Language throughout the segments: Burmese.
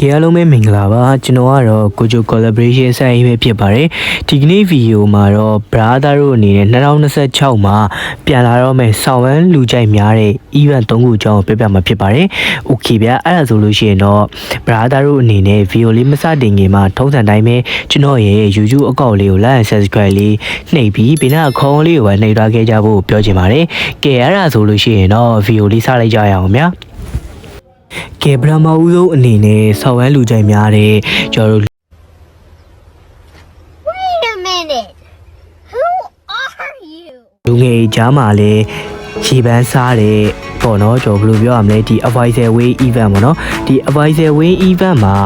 ကဲအားလုံးပဲမင်္ဂလာပါကျွန်တော်ကတော့ကိုဂျို collaboration ဆိုင်ရေးပဲဖြစ်ပါတယ်ဒီကနေ့ဗီဒီယိုမှာတော့ brother တို့အနေနဲ့2026မှာပြန်လာတော့မယ်ဆောင်းဝမ်းလူကြိုက်များတဲ့ event ၃ခုအကြောင်းကိုပြပြမှာဖြစ်ပါတယ် okay ဗျာအဲ့ဒါဆိုလို့ရှိရင်တော့ brother တို့အနေနဲ့ဗီဒီယိုလေးမစတင်ခင်မှာထုံးစံတိုင်းပဲကျွန်တော်ရဲ့ YouTube အကောင့်လေးကို like and subscribe လေးနှိပ်ပြီးဘေးနားအခေါင်းလေးကိုပဲနှိပ်ထားခဲ့ကြဖို့ပြောချင်ပါတယ်ကဲအဲ့ဒါဆိုလို့ရှိရင်တော့ဗီဒီယိုလေးစလိုက်ကြရအောင်ဗျာ ကဲပထမဦးဆုံးအနေနဲ့ဆောင်းဝမ်းလူကြိုက်များတဲ့ကျွန်တော်တို့ Wait a minute. Who are you? လူငယ်ကြားမှာလည်းခြေပန်းစားတဲ့ပေါ့နော်ကျွန်တော်ဘယ်လိုပြောရမလဲဒီ advisor way event ပေါ့နော်ဒီ advisor way event မှာ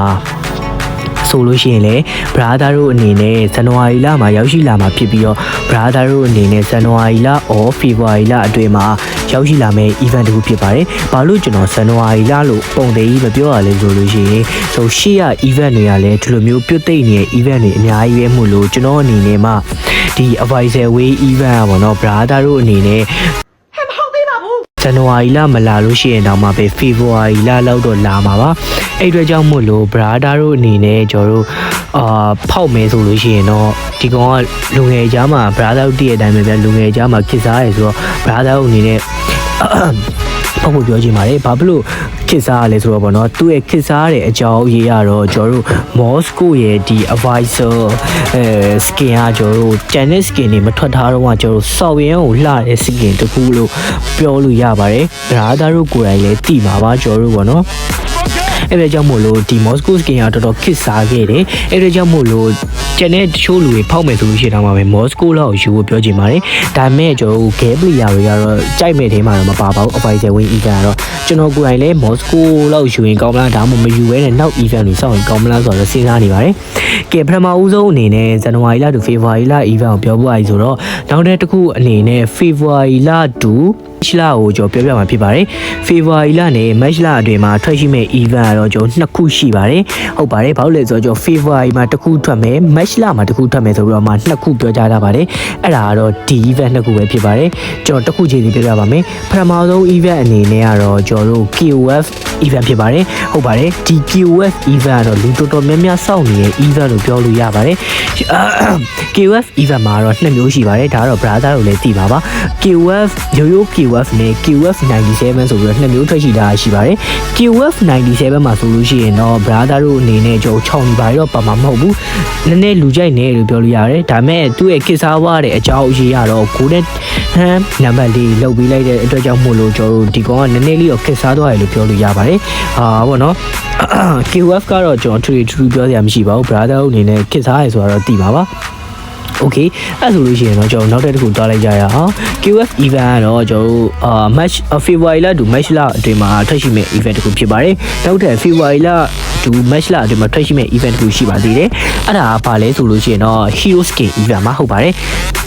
ဆိုလို့ရှိရင်လေ brother တို့အနေနဲ့ဇန်နဝါရီလမှာရောက်ရှိလာမှာဖြစ်ပြီးတော့ brother တို့အနေနဲ့ဇန်နဝါရီလ or February လအတွင်းမှာရောက်ရှိလာမယ့် event တစ်ခုဖြစ်ပါတယ်။ဘာလို့ကျွန်တော်ဇန်နဝါရီလလို့ပုံသေးကြီးမပြောရလဲဆိုလို့ရှိရင်ဆိုရှေ့ရ event တွေကလည်းဒီလိုမျိုးပြုတ်သိမ့်နေတဲ့ event တွေအများကြီးပဲမှုလို့ကျွန်တော်အနေနဲ့မှဒီ advisor way event อ่ะဗောနော် brother တို့အနေနဲ့ ဇန်နဝါရီလမလာလို့ရှိရင်တော့မှပဲဖေဖော်ဝါရီလလောက်တော့လာမှာပါအဲ့အတွက်ကြောင့်မို့လို့ brother တို့အနေနဲ့ကျွန်တော်တို့အာဖောက်မယ်ဆိုလို့ရှိရင်တော့ဒီကောင်ကလူငယ်ကြားမှာ brother တို့တည့်တဲ့အတိုင်းပဲဗျလူငယ်ကြားမှာခစ်စားရယ်ဆိုတော့ brother တို့အနေနဲ့ ဖောက်ဖို့ပြောချင်ပါတယ်ဘာဖြစ်လို့ခစ်စားရလဲဆိုတော့ဗောနော်သူ့ရဲ့ခစ်စားရတဲ့အကြောင်းအရေးကတော့ကျွန်တော်တို့ Moscow ရဲ့ဒီ advisor အဲ skin ကကျွန်တော်တို့ channel skin တွေမထွက်ထားတော့ကကျွန်တော်တို့စော်ရင်ကိုလှတဲ့ skin တစ်ခုလို့ပြောလို့ရပါတယ်ဒါသားတို့ကိုယ်တိုင်လည်းသိမှာပါကျွန်တော်တို့ဗောနော် အဲ့ဒါကြောင့်မို့လို့ဒီ Moscow skin ကတော်တော်ခစ်စားခဲ့တယ်အဲ့ဒါကြောင့်မို့လို့ကျန်တဲ့တချို့လူတွေဖောက်မယ်ဆိုလို့ရှိရင်တော့မှပဲ Moscow လောက်ယူဖို့ပြောချင်ပါတယ်ဒါပေမဲ့ကျွန်တော်တို့ game player တွေကတော့ကြိုက်မဲ့ထဲမှာတော့မပါပါဘူး advisor win event ကတော့ကျွန်တော်ကိုယ်တိုင်လည်း Moscow လောက်ယူရင်ကောင်းမလားဒါမှမဟုတ်မယူဘဲနဲ့နောက် event တွေစောင့်ရင်ကောင်းမလားဆိုတော့စဉ်းစားနေပါတယ်ကဲပထမဦးဆုံးအနေနဲ့ဇန်နဝါရီလ to February လ event ကိုပြောဖို့အားဆိုတော့နောက်တဲ့တစ်ခုအနေနဲ့ February လ to ရှလ ကိုကျွန်တော်ပြောပြမှာဖြစ်ပါတယ်။ February လနဲ့ March လအတွင်းမှာထွက်ရှိမဲ့ event ကတော့ကျွန်တော်နှစ်ခုရှိပါတယ်။ဟုတ်ပါတယ်။ဘာလို့လဲဆိုတော့ကျွန်တော် February မှာတစ်ခုထွက်မယ်။ March လမှာတစ်ခုထွက်မယ်ဆိုပြီးတော့မှနှစ်ခုပြောကြားထားပါတယ်။အဲ့ဒါကတော့ဒီ event နှစ်ခုပဲဖြစ်ပါတယ်။ကျွန်တော်တစ်ခုချင်းစီပြောပြပါမယ်။ပထမဆုံး event အနေနဲ့ကတော့ကျွန်တော်တို့ KOF event ဖြစ်ပါတယ်။ဟုတ်ပါတယ်။ဒီ KOF event ကတော့လူတော်တော်များများစောင့်နေတဲ့ event လို့ပြောလို့ရပါတယ်။ KOF event မှာတော့နှစ်မျိုးရှိပါတယ်။ဒါကတော့ brother တို့လည်းသိပါပါ။ KOF ရိုးရိုး KOF နဲ့ KOF 97ဆိုပြီးတော့နှစ်မျိုးထွက်ရှိတာရှိပါတယ်။ KOF 97မှာဆိုလို့ရှိရင်တော့ brother တို့အနေနဲ့ကျွန်တော်6ပါတော့ပါမှာမဟုတ်ဘူး။နည်းနည်းလူကြိုက်နေလို့ပြောလို့ရတယ်။ဒါပေမဲ့သူ့ရဲ့ကစ်စားဝါတဲ့အကြောင်းအရေးကတော့ကိုနဲ့ဟမ်နံပါတ်လေးလောက်ပြီးလိုက်တဲ့အတွက်ကြောင့်မို့လို့ကျွန်တော်တို့ဒီကောင်ကနည်းနည်းလေးတော့ကစ်စားသွားတယ်လို့ပြောလို့ရပါတယ်။အာဗောနော် KOF ကတော့ကျွန်တော်ထူထူပြောစရာမရှိပါဘူး brother တို့အနေနဲ့ကစ်စားရယ်ဆိုတော့သိပါပါ။ okay အဲ့ဆိုလို့ရှိရင်တော့ကျွန်တော်နောက်တစ်ခုတွားလိုက်ကြရအောင် QF event ကတော့ကျွန်တော်အာ match February လတူ match လအတွင်းမှာထွက်ရှိမဲ့ event တစ်ခုဖြစ်ပါတယ်နောက်ထပ် February လတူ match လအတွင်းမှာထွက်ရှိမဲ့ event တစ်ခုရှိပါသေးတယ်အဲ့ဒါကဘာလဲဆိုလို့ရှိရင်တော့ Hero Skin event မှာဟုတ်ပါတယ်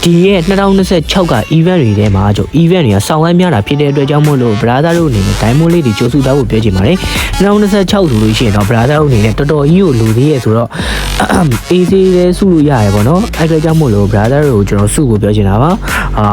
ဒီရဲ့2026က event တွေထဲမှာကျွန်တော် event တွေကစောင်းဝမ်းများတာဖြစ်တဲ့အတွက်ကြောင့်မို့လို့ brother တို့အနေနဲ့ diamond လေးတွေကြိုးစုသားဖို့ပြောချင်ပါတယ်2026ဆိုလို့ရှိရင်တော့ brother တို့အနေနဲ့တော်တော်ကြီးကိုလူသေးရဲ့ဆိုတော့ AC လေးစုလို့ရတယ်ပေါ့နော်အဲ့ဒါကြောင့်မို့လို့ brother တို့ကိုကျွန်တော်စုဖို့ပြောချင်တာပါအာ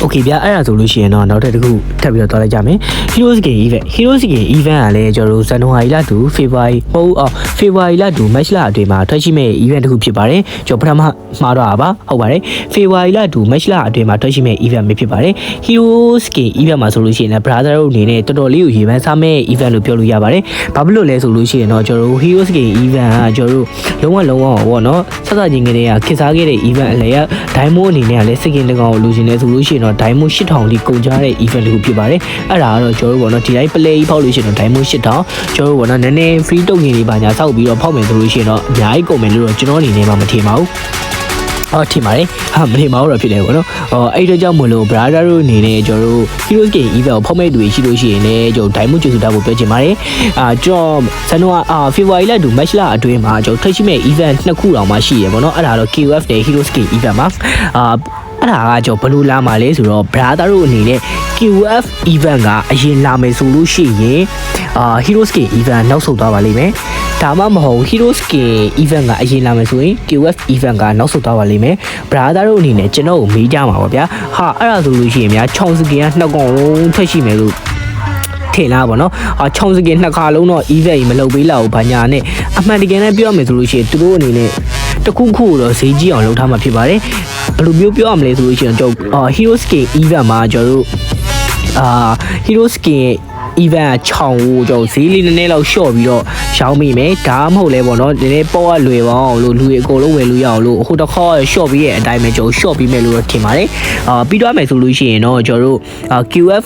โอเคဗျာအဲ့ဒါဆိုလို့ရှိရင်တော့နောက်ထပ်တစ်ခုထပ်ပြီးတော့တွားလိုက်ကြမယ် Heroes Game Event Heroes Game Event ကလည်းကျွန်တော်တို့ဇန်နဝါရီလတူ February ဟုတ်အော် February လတူ March လအတွင်းမှာထွက်ရှိမဲ့ event တစ်ခုဖြစ်ပါတယ်ကျွန်တော်ပထမမှားတော့တာပါဟုတ်ပါတယ် February လတူ March လအတွင်းမှာထွက်ရှိမဲ့ event ပဲဖြစ်ပါတယ် Heroes Game Event မှာဆိုလို့ရှိရင်လည်း brother တို့အနေနဲ့တော်တော်လေးကိုရေပန်းစားမဲ့ event လို့ပြောလို့ရပါတယ်ဘာဖြစ်လို့လဲဆိုလို့ရှိရင်တော့ကျွန်တော်တို့ Heroes Game Event ကကျွန်တော်တို့လုံးဝလုံးဝပေါ့နော်ဆက်စချင်းကလေးကခေတ်စားခဲ့တဲ့ event အလဲက Diamond အနေနဲ့ကလည်းစကင်တကောင်ကိုလူချင်းနေဆိုလို့ရှိရင် တော့ Diamond 8000လေးကုန်ကြတဲ့ event တစ်ခုဖြစ်ပါတယ်အဲ့ဒါကတော့ကျွန်တော်တို့ပေါ့နော်ဒီတိုင်း play ဖောက်လို့ရှိရင်တော့ Diamond 8000ကျွန်တော်တို့ပေါ့နော်နည်းနည်း free token လေးပါညာစောက်ပြီးတော့ဖောက်မယ်ဆိုလို့ရှိရင်တော့အများကြီးကုန်မယ်လို့တော့ကျွန်တော်အနေနဲ့မှမထင်ပါဘူးအော်ထင်ပါတယ်ဟာမထင်ပါဘူးတော့ဖြစ်တယ်ပေါ့နော်အော်အဲ့ဒါကြောင့်မလို့ brother တို့အနေနဲ့ကျွန်တော်တို့ Heroes Game event ကိုဖောက်မဲ့သူတွေရှိလို့ရှိရင်လည်းကျွန်တော် diamond ကျွတ်စုတာကိုပြောချင်ပါတယ်အာကျွန်တော်ဇန်နဝါအာ February လတူ match လအတွင်းမှာကျွန်တော်ထွက်ရှိမဲ့ event နှစ်ခုတောင်မှရှိရပေါ့နော်အဲ့ဒါတော့ KOF နဲ့ Heroes Game event မှာအာ အဲ့ဒါကကျွန်တော်ဘယ်လိုလာမှာလဲဆိုတော့ brother တို့အနေနဲ့ QF event ကအရင်လာမယ်ဆိုလို့ရှိရင်အာ Heroes Game event နောက်ဆုတ်သွားပါလိမ့်မယ်ဒါမှမဟုတ် Heroes Game event ကအရင်လာမယ်ဆိုရင် QF event ကနောက်ဆုတ်သွားပါလိမ့်မယ် brother တို့အနေနဲ့ကျွန်တော်ကိုမေးကြမှာပါဗျာဟာအဲ့ဒါဆိုလို့ရှိရင်များချောင်းစကင်ကနှစ်ကောင်လုံးထွက်ရှိမယ်လို့ထထင်လားပေါ့နော်အာချောင်းစကင်နှစ်ခါလုံးတော့ event ကြီးမလုပ်ပေးလောက်ဘူးဘာညာနဲ့အမှန်တကယ်နဲ့ပြောရမယ်ဆိုလို့ရှိရင်သူတို့အနေနဲ့တစ်ခုခုတော့ဈေးကြီးအောင်လုပ်ထားမှာဖြစ်ပါတယ် ဘယ်လိုမျိုးပြောရမလဲဆိုလို့ရှိရင်ကျွန်တော်အာ hero skin event မှာကျွန်တော်တို့အာ hero skin ရဲ့ event ချောင်းကိုကျွန်တော်ဈေးလေးနည်းနည်းလောက်လျှော့ပြီးတော့ရောင်းမိမယ်ဒါမှမဟုတ်လဲပေါ့နော်နည်းနည်းပေါ့ကလွယ်ပါအောင်လို့လူတွေအကုန်လုံးဝယ်လို့ရအောင်လို့ဟိုတစ်ခေါက်လျှော့ပြီးရဲ့အတိုင်းပဲကျွန်တော်လျှော့ပြီးမယ်လို့တော့ထင်ပါတယ်အာပြီးတော့မယ်ဆိုလို့ရှိရင်တော့ကျွန်တော်တို့အာ QF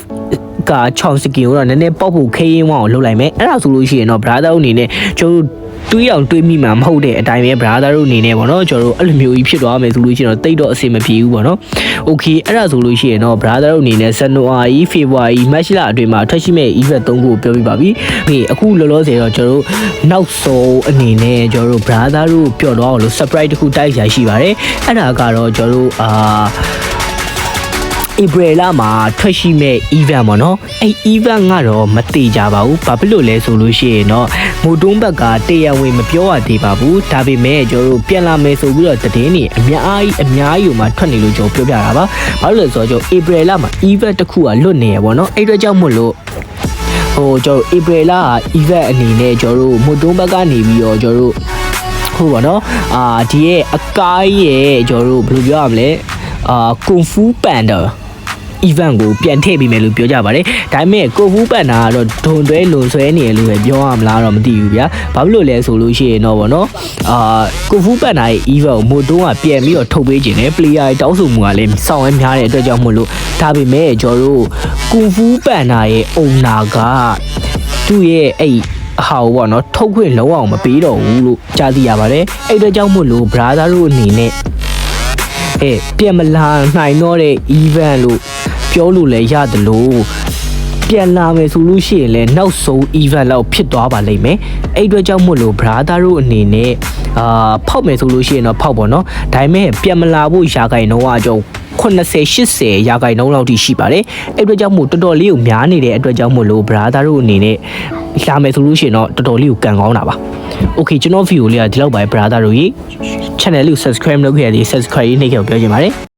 ကချောင်းစကင်ကိုတော့နည်းနည်းပေါက်ဖို့ခရင်ဝအောင်လုပ်လိုက်မယ်အဲ့ဒါဆိုလို့ရှိရင်တော့ brother တို့အနေနဲ့ကျွန်တော် တို့တွေးအောင်တွေးမိမှာမဟုတ်တဲ့အတိုင်းပဲ brother တို့အနေနဲ့ပေါ့နော်ကျွန်တော်တို့အဲ့လိုမျိုးကြီးဖြစ်သွားမယ်ဆိုလို့ရှိရင်တော့တိတ်တော့အဆင်မပြေဘူးပေါ့နော် okay အဲ့ဒါဆိုလို့ရှိရင်တော့ brother တို့အနေနဲ့ January February March လအတွင်းမှာထွက်ရှိမဲ့ event 3ခုကိုပြောပြပါပြီ။ okay အခုလောလောဆယ်တော့ကျွန်တော်တို့နောက်ဆုံးအနေနဲ့ကျွန်တော်တို့ brother တို့ပျော်တော့အောင်လို့ surprise တစ်ခုတိုက်ရရှိပါတယ်။အဲ့ဒါကတော့ကျွန်တော်တို့အာ ဧပြီလမှာထွက်ရှိမဲ့ event ပေါ့နော်အဲ့ event ကတော့မတိကြပါဘူးဘာဖြစ်လို့လဲဆိုလို့ရှိရင်တော့ငိုတွန်းဘက်ကတရားဝင်မပြောရသေးပါဘူးဒါပေမဲ့ကျွန်တော်တို့ပြန်လာမယ်ဆိုပြီးတော့သတင်းတွေအများကြီးအများကြီးဟိုမှာထွက်နေလို့ကျွန်တော်ပြောပြတာပါဘာလို့လဲဆိုတော့ကျွန်တော်ဧပြီလမှာ event တစ်ခုကလွတ်နေရပေါ့နော်အဲ့အတွက်ကြောင့်မို့လို့ဟိုကျွန်တော်ဧပြီလက event အနေနဲ့ကျွန်တော်တို့ငိုတွန်းဘက်ကနေပြီးတော့ကျွန်တော်တို့ဟုတ်ပါတော့အာဒီရဲ့အကိုင်းရဲ့ကျွန်တော်တို့ဘယ်လိုပြောရမလဲအာကွန်ဖူပန်ဒါ event ကိုပြန်ထည့်ပေးမယ်လို့ပြောကြပါတယ်ဒါပေမဲ့ကိုဖူးပန်တာကတော့ဒုံတွဲလွန်ဆွဲနေတယ်လို့ပဲပြောရမလားတော့မသိဘူးဗျာဘာဖြစ်လို့လဲဆိုလို့ရှိရင်တော့ဗောနော်အာကိုဖူးပန်တာရဲ့ event ကိုမို့တုံးကပြန်ပြီးတော့ထုတ်ပေးခြင်းနဲ့ player ရဲ့တောင်းဆိုမှုကလည်းစောင့်ရများတဲ့အတွက်ကြောင့်မို့လို့ဒါပေမဲ့ကျွန်တော်တို့ကိုဖူးပန်တာရဲ့ owner ကသူ့ရဲ့အဲ့အဟာဘောနော်ထုတ်ခွင့်လုံးအောင်မပေးတော့ဘူးလို့ကြားသိရပါတယ်အဲ့အတွက်ကြောင့်မို့လို့ brother တို့အနေနဲ့အဲပြန်မလာနိုင်တော့တဲ့ event လို့ ပြောလို့လည်းရတယ်လို့ပြန်လာမယ်ဆိုလို့ရှိရင်လည်းနောက်ဆုံး event လောက်ဖြစ်သွားပါလိမ့်မယ်အဲ့အတွက်ကြောင့်မို့လို့ brother တို့အနေနဲ့အာဖောက်မယ်ဆိုလို့ရှိရင်တော့ဖောက်ပါတော့ဒါပေမဲ့ပြန်မလာဖို့ရာဂိုင်နှုန်းကကြော80 80ရာဂိုင်နှုန်းလောက်ထိရှိပါတယ်အဲ့အတွက်ကြောင့်မို့တော်တော်လေးကိုများနေတဲ့အတွက်ကြောင့်မို့လို့ brother တို့အနေနဲ့လာမယ်ဆိုလို့ရှိရင်တော့တော်တော်လေးကိုကန်ကောင်းတာပါ Okay ကျွန်တော် video လေးကဒီလောက်ပါပဲ brother တို့ကြီး channel လေးကို subscribe လုပ်ခဲ့ရသေး subscribe ရေးနှိပ်ခဲ့ကိုပြောချင်ပါတယ်